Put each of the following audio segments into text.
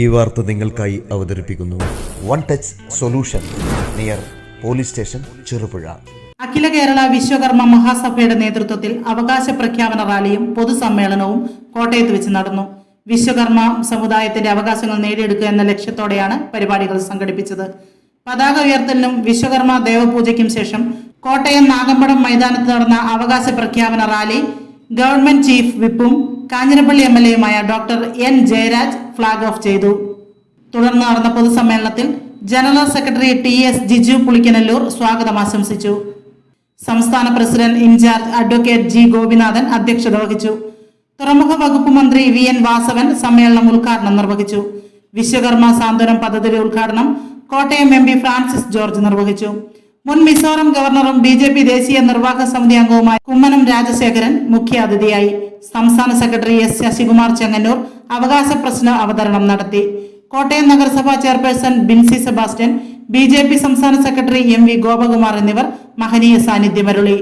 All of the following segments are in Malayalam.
ഈ വാർത്ത നിങ്ങൾക്കായി അവതരിപ്പിക്കുന്നു. One touch solution near police station Cherupuzha. Akhila Kerala Vishwakarma മഹാസഭയുടെ നേതൃത്വത്തിൽ അവകാശ പ്രഖ്യാപന റാലിയും പൊതുസമ്മേളനവും കോട്ടയത്ത് വെച്ച് നടന്നു. വിശ്വകർമ്മ സമുദായത്തിന്റെ അവകാശങ്ങൾ നേടിയെടുക്കുക എന്ന ലക്ഷ്യത്തോടെയാണ് പരിപാടികൾ സംഘടിപ്പിച്ചത്. പതാക ഉയർത്തലിനും വിശ്വകർമ്മ ദേവപൂജയ്ക്കും ശേഷം കോട്ടയം നാഗമ്പടം മൈതാനത്ത് നടന്ന അവകാശ പ്രഖ്യാപന റാലി ഗവൺമെന്റ് ചീഫ് വിപ്പും Kanjirappally M L എയുമായ doctor N Jayaraj flag off ചെയ്തു. തുടർന്ന് നടന്ന പൊതുസമ്മേളനത്തിൽ general secretary T S Jiju Pulikkanallur സ്വാഗതം ആശംസിച്ചു. സംസ്ഥാന president in charge advocate G Gopinathan അധ്യക്ഷത വഹിച്ചു. തുറമുഖ വകുപ്പ് മന്ത്രി വി എൻ വാസവൻ സമ്മേളനം ഉദ്ഘാടനം നിർവഹിച്ചു. വിശ്വകർമ്മ സാന്ത്വനം പദ്ധതിയുടെ ഉദ്ഘാടനം കോട്ടയം എം പി ഫ്രാൻസിസ് ജോർജ് നിർവഹിച്ചു. മുൻ മിസോറം ഗവർണറും ബി ദേശീയ നിർവാഹക സമിതി അംഗവുമായ കുമ്മനം രാജശേഖരൻ മുഖ്യാതിഥിയായി. സംസ്ഥാന സെക്രട്ടറി എസ് ശശികുമാർ ചെങ്ങന്നൂർ അവകാശ പ്രശ്ന അവതരണം നടത്തി. കോട്ടയം നഗരസഭാ chairperson Binsy Sebastian B J P സംസ്ഥാന സെക്രട്ടറി എം വി ഗോപകുമാർ എന്നിവർ മഹനീയ സാന്നിധ്യമരുളി.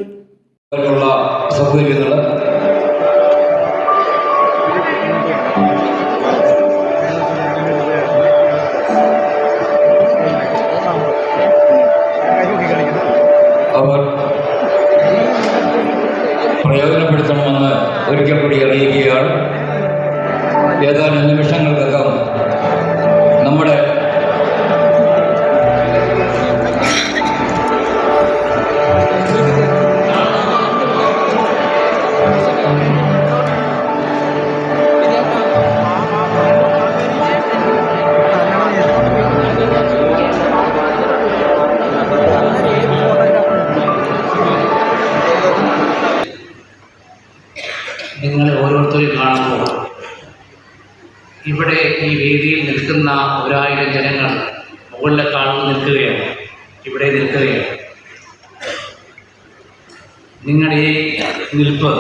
അവർ പ്രയോജനപ്പെടുത്തണമെന്ന് ഒരിക്കൽ കൂടി അറിയിക്കുകയാണ്. ഏതാനും നിമിഷങ്ങൾക്കകം നമ്മുടെ ഇവിടെ ഈ വേദിയിൽ നിൽക്കുന്ന ഒരായിരം ജനങ്ങൾ മുകളിലെ കാണുന്ന നിൽക്കുകയാണ്. ഇവിടെ നിൽക്കുകയാണ്. നിങ്ങളുടെ ഈ നിൽപ്പ്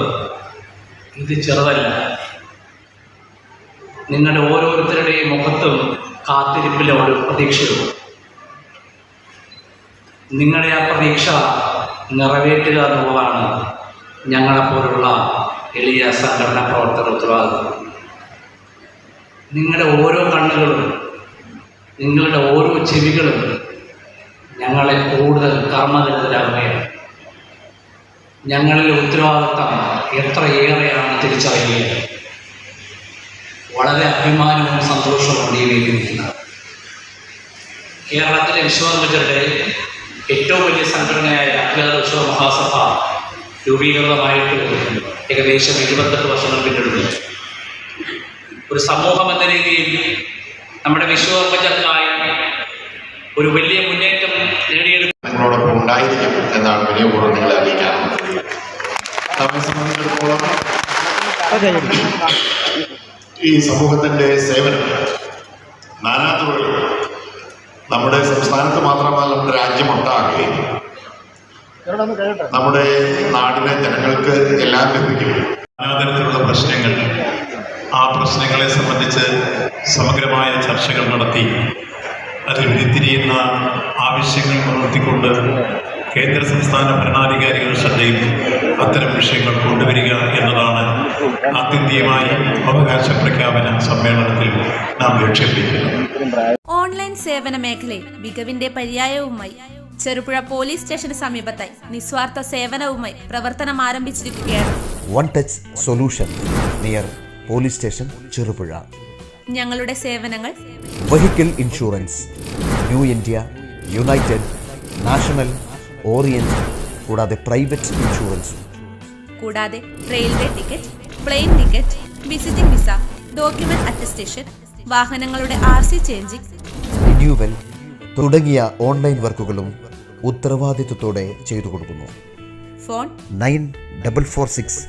ഇത് ചെറുതല്ല. നിങ്ങളുടെ ഓരോരുത്തരുടെയും മുഖത്തും കാത്തിരിപ്പിലെ ഒരു പ്രതീക്ഷയുണ്ട്. നിങ്ങളുടെ ആ പ്രതീക്ഷ നിറവേറ്റുക എന്നുള്ളതാണ് ഞങ്ങളെപ്പോലുള്ള എളിയ സംഘടനാ പ്രവർത്തകർ ഉത്തരവാദിത്വം നിങ്ങളുടെ ഓരോ കണ്ണുകളും നിങ്ങളുടെ ഓരോ ചെവികളും ഞങ്ങളെ കൂടുതൽ കർമ്മനിരതരാകുകയാണ് ഞങ്ങളിലെ ഉത്തരവാദിത്തം എത്രയേറെയാണ് തിരിച്ചറിയുക. വളരെ അഭിമാനവും സന്തോഷവും ഈ കേരളത്തിലെ വിശ്വകർമ്മജരുടെ ഏറ്റവും വലിയ സംഘടനയായ അഖിലാത വിശ്വ മഹാസഭ രൂപീകൃതമായിട്ട് ഏകദേശം ഇരുപത്തെട്ട് വർഷങ്ങൾ പിന്നിടുന്നു. ഒരു സമൂഹം എന്ന രീതിയിൽ നമ്മുടെ വിശ്വകർമ്മജർക്കായി ഒരു വലിയ മുന്നേറ്റം നേടിയെടുക്കും. നിങ്ങളോടൊപ്പം ഉണ്ടായിരിക്കും എന്നാണ് വിനയപൂർവം നിങ്ങളെ അറിയിക്കാറുള്ളത് ഈ സമൂഹത്തിന്റെ സേവനം നാനാതുറകൾ നമ്മുടെ സംസ്ഥാനത്ത് മാത്രമല്ല നമ്മുടെ രാജ്യമൊട്ടാകെ നമ്മുടെ നാടിനെ ജനങ്ങൾക്ക് എല്ലാം ലഭിക്കും. നാനാതരത്തിലുള്ള പ്രശ്നങ്ങൾ ആ പ്രശ്നങ്ങളെ സംബന്ധിച്ച് സമഗ്രമായ ചർച്ചകൾ നടത്തി. അതിൽ ഉരുത്തിരിയുന്ന ആവശ്യങ്ങൾ മുൻനിർത്തിക്കൊണ്ട് കേന്ദ്ര സംസ്ഥാന ഭരണാധികാരികൾ ശ്രദ്ധയിൽ അത്തരം വിഷയങ്ങൾ കൊണ്ടുവരിക എന്നതാണ് ആത്യന്തികമായി അവകാശ പ്രഖ്യാപന സമ്മേളനത്തിൽ നാം ലക്ഷ്യം വയ്ക്കുന്നത് ഓൺലൈൻ സേവന മേഖലയിൽ മികവിന്റെ പര്യായവുമായി ചെറുപുഴ പോലീസ് സ്റ്റേഷന് സമീപത്തായി നിസ്വാർത്ഥ സേവനവുമായി പ്രവർത്തനം ആരംഭിച്ചിരിക്കുകയാണ്. One touch solution near police station Cherupuzha. ഞങ്ങളുടെ സേവനങ്ങൾ vehicle insurance new India united national orient കൂടാതെ പ്രൈവറ്റ് ഇൻഷുറൻസ്. കൂടാതെ railway ticket plane ticket visiting visa document attestation വാഹനങ്ങളുടെ ആർ സി ചേഞ്ചിങ് റിന്യൂവൽ തുടങ്ങിയ ഓൺലൈൻ വർക്കുകളും ഉത്തരവാദിത്വത്തോടെ ചെയ്തു കൊടുക്കുന്നു. phone nine double four six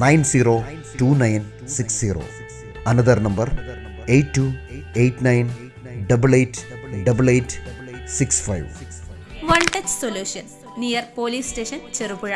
nine zero two nine six zero another number eight two eight nine double eight double eight six five one touch solution near police station Cherupuzha